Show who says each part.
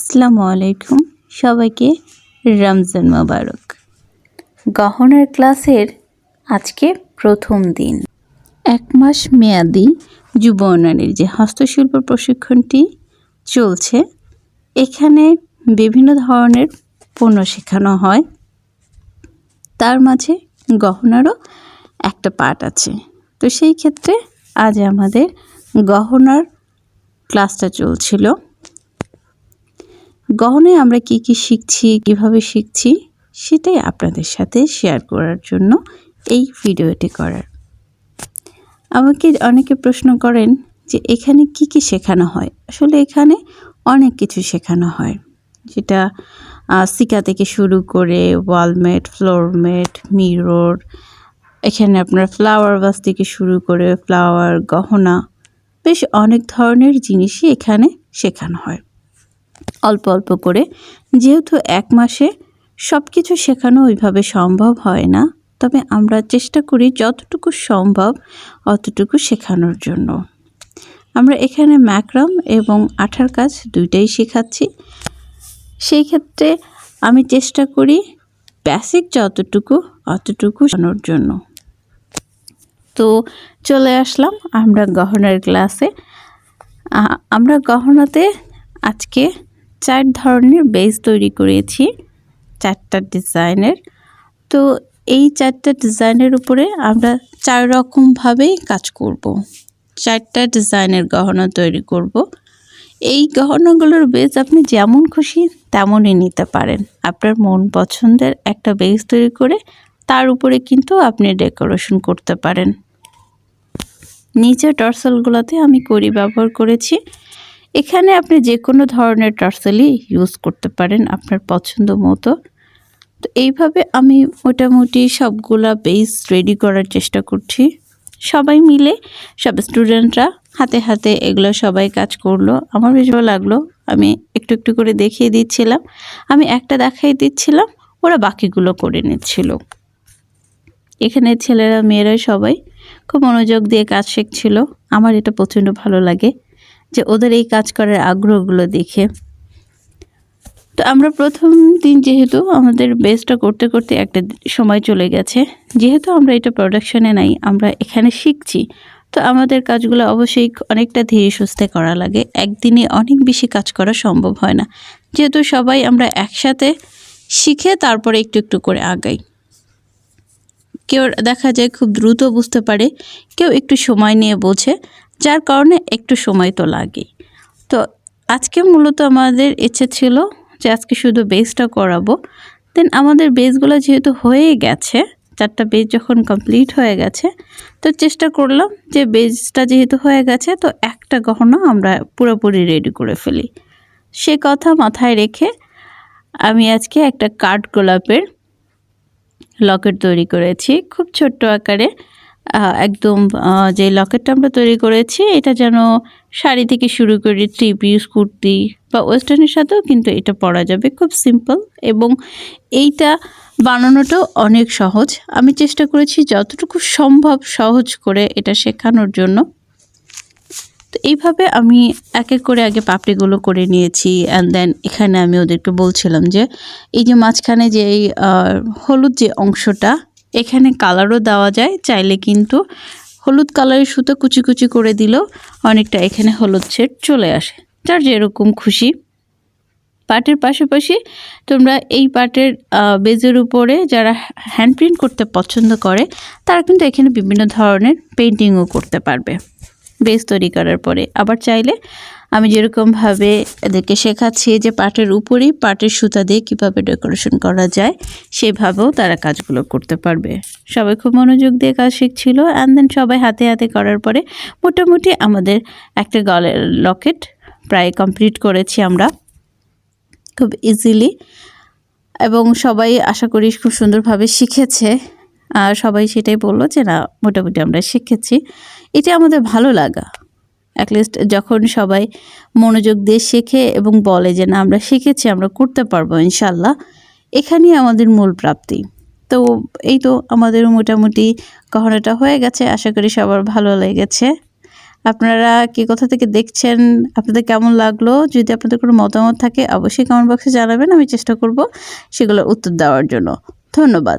Speaker 1: আসসালামু আলাইকুম। সবাইকে রমজান মোবারক। গহনার ক্লাসের আজকে প্রথম দিন। এক মাস মেয়াদি যুব উন্নয়নের যে হস্তশিল্প প্রশিক্ষণটি চলছে, এখানে বিভিন্ন ধরনের পণ্য শেখানো হয়। তার মাঝে গহনারও একটা পার্ট আছে। তো সেই ক্ষেত্রে আজ আমাদের গহনার ক্লাসটা চলছিল। গহনায় আমরা কি কি শিখছি, কীভাবে শিখছি, সেটাই আপনাদের সাথে শেয়ার করার জন্য এই ভিডিওটি করার। আমাকে অনেকে প্রশ্ন করেন যে এখানে কি কি শেখানো হয়? আসলে এখানে অনেক কিছু শেখানো হয়। যেটা সিকা থেকে শুরু করে ওয়ালমেট ফ্লোরমেট মিরর এখানে আপনার ফ্লাওয়ার বাস থেকে শুরু করে ফ্লাওয়ার গহনা, বেশ অনেক ধরনের জিনিসই এখানে শেখানো হয়। অল্প অল্প করে। যেহেতু এক মাসে সব কিছু শেখানো ওইভাবে সম্ভব হয় না, তবে আমরা চেষ্টা করি যতটুকু সম্ভব অতটুকু শেখানোর জন্য। আমরা এখানে ম্যাক্রাম এবং আঠার কাজ দুইটাই শেখাচ্ছি। সেই ক্ষেত্রে আমি চেষ্টা করি বেসিক যতটুকু অতটুকু জানানোর জন্য। তো চলে আসলাম আমরা গহনার ক্লাসে। আমরা গহনাতে আজকে চার ধরনের বেস তৈরি করেছি, চারটা ডিজাইনের তো এই চারটা ডিজাইনের উপরে আমরা চার রকমভাবেই কাজ করব। চারটা ডিজাইনের গহনা তৈরি করব। এই গহনাগুলোর বেস আপনি যেমন খুশি তেমনই নিতে পারেন আপনার মন পছন্দের একটা বেস তৈরি করে তার উপরে কিন্তু আপনি ডেকোরেশন করতে পারেন নিচের টর্সেলগুলোতে আমি করি ব্যবহার করেছি এখানে আপনি যে কোনো ধরনের টার্সেলই ইউজ করতে পারেন আপনার পছন্দ মতো। তো এইভাবে আমি মোটামুটি সবগুলা বেস রেডি করার চেষ্টা করছি। সবাই মিলে, সব স্টুডেন্টরা হাতে হাতে এগুলো সবাই কাজ করল। আমার বেশ ভালো লাগল। আমি একটু একটু করে দেখিয়ে দিচ্ছিলাম। আমি একটা দেখাই দিচ্ছিলাম, ওরা বাকিগুলো করে নিচ্ছিল। এখানে ছেলেরা, মেয়েরা সবাই খুব মনোযোগ দিয়ে কাজ শিখছিল। আমার এটা প্রচণ্ড ভালো লাগে। যে ওদের এই কাজ করার আগ্রহগুলো দেখে। তো আমরা প্রথম দিন যেহেতু আমাদের বেসটা করতে করতে একটা সময় চলে গেছে, যেহেতু আমরা এটা প্রোডাকশনে নাই, আমরা এখানে শিখছি। তো আমাদের কাজগুলো অবশ্যই অনেকটা ধীরে সুস্থে করা লাগে, একদিনে অনেক বেশি কাজ করা সম্ভব হয় না। যেহেতু সবাই আমরা একসাথে শিখে তারপরে একটু একটু করে আগাই। কেউ দেখা যায় খুব দ্রুত বুঝতে পারে, কেউ একটু সময় নিয়ে বোঝে যার কারণে একটু সময় তো লাগেই। তো আজকে মূলত আমাদের ইচ্ছে ছিল যে আজকে শুধু বেসটা করাবো। দেন আমাদের বেসগুলো যেহেতু হয়ে গেছে, চারটা বেজ যখন কমপ্লিট হয়ে গেছে, তো চেষ্টা করলাম যে বেজটা যেহেতু হয়ে গেছে, তো একটা গহনা আমরা পুরোপুরি রেডি করে ফেলি। সে কথা মাথায় রেখে আমি আজকে একটা কাঠ গোলাপের লকেট তৈরি করেছি, খুব ছোট্ট আকারে। একদম যে লকেটটা আমরা তৈরি করেছি, এটা যেন শাড়ি থেকে শুরু করে থ্রি পিস কুর্তি বা ওয়েস্টার্নের সাথেও কিন্তু এটা পরা যাবে, খুব সিম্পল এবং এইটা বানানোটাও অনেক সহজ। আমি চেষ্টা করেছি যতটুকু সম্ভব সহজ করে এটা শেখানোর জন্য। তো এইভাবে আমি এক এক করে আগে পাপড়িগুলো করে নিয়েছি অ্যান্ড দেন এখানে আমি ওদেরকে বলছিলাম যে, এই যে মাঝখানে যে এই হলুদ যে অংশটা এখানে কালারও দেওয়া যায়, চাইলে কিন্তু হলুদ কালারের সুতো কুচি কুচি করে দিলেও অনেকটা এখানে হলুদ শেড চলে আসে। যার যেরকম খুশি। পাটের পাশাপাশি তোমরা এই পাটের বেজের উপরে যারা হ্যান্ড প্রিন্ট করতে পছন্দ করে, তারা কিন্তু এখানে বিভিন্ন ধরনের পেন্টিংও করতে পারবে। বেজ তৈরি করার পরে। আবার চাইলে আমি যেরকমভাবে এদেরকে শেখাচ্ছি যে পাটের উপরেই পাটের সুতা দিয়ে কীভাবে ডেকোরেশন করা যায়, সেভাবেও তারা কাজগুলো করতে পারবে। সবাই খুব মনোযোগ দিয়ে কাজ শিখছিল। অ্যান্ড দেন সবাই হাতে হাতে করার পরে মোটামুটি আমাদের একটা গলের লকেট প্রায় কমপ্লিট করেছি আমরা খুব ইজিলি এবং সবাই আশা করি খুব সুন্দরভাবে শিখেছে। সবাই সেটাই বলল যে, না, মোটামুটি আমরা শিখেছি। এটা আমাদের ভালো লাগা। অ্যাটলিস্ট যখন সবাই মনোযোগ দিয়ে শেখে এবং বলে যে, না, আমরা শিখেছি, আমরা করতে পারব ইনশাল্লাহ এখানেই আমাদের মূল প্রাপ্তি। তো এই তো আমাদের মোটামুটি গহনাটা হয়ে গেছে। আশা করি সবার ভালো লেগেছে। আপনারা কে কোথা থেকে দেখছেন? আপনাদের কেমন লাগল? যদি আপনাদের কোনো মতামত থাকে, অবশ্যই কমেন্ট বক্সে জানাবেন। আমি চেষ্টা করব সেগুলোর উত্তর দেওয়ার জন্য। ধন্যবাদ।